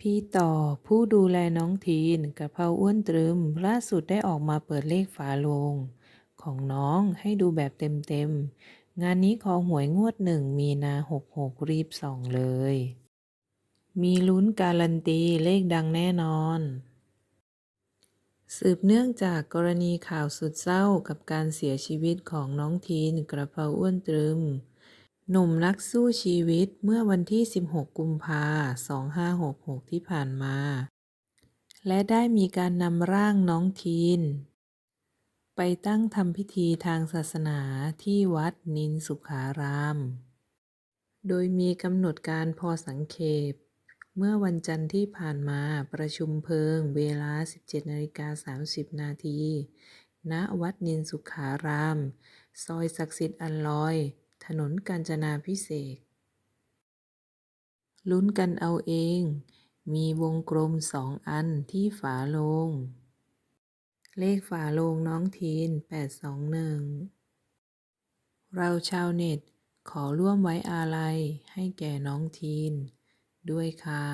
พี่ต่อผู้ดูแลน้องทีนกระเพราอ้วนตรึมล่าสุดได้ออกมาเปิดเลขฝาโลง ของน้องให้ดูแบบเต็มๆ งานนี้ขอหวยงวดหนึ่งมีนาหกหกรีบส่องเลย มีลุ้นการันตีเลขดังแน่นอน สืบเนื่องจากกรณีข่าวสุดเศร้ากับการเสียชีวิตของน้องทีนกระเพราอ้วนตรึม หนุ่มนักสู้ชีวิตเมื่อวันที่ 16 กุมภา2566 ที่ผ่านมา และได้มีการนำร่างน้องทีน ไปตั้งทำพิธีทางศาสนาที่วัดนินสุขาราม โดยมีกำหนดการพอสังเขปเมื่อวันจันทร์ที่ผ่านมาประชุมเพลิงเวลา 17นาฬิกา30 นาที ณ วัดนินสุขาราม ซอยศักดิ์สิทธิ์อันลอย ถนนกาญจนาพิเศษลุ้นกันเอาเอง มีวงกลมสองอันที่ฝาโลง เลขฝาโลงน้องทีน 821 เราชาวเน็ตขอร่วมไว้อาลัยให้แก่น้องทีน ด้วยค่ะ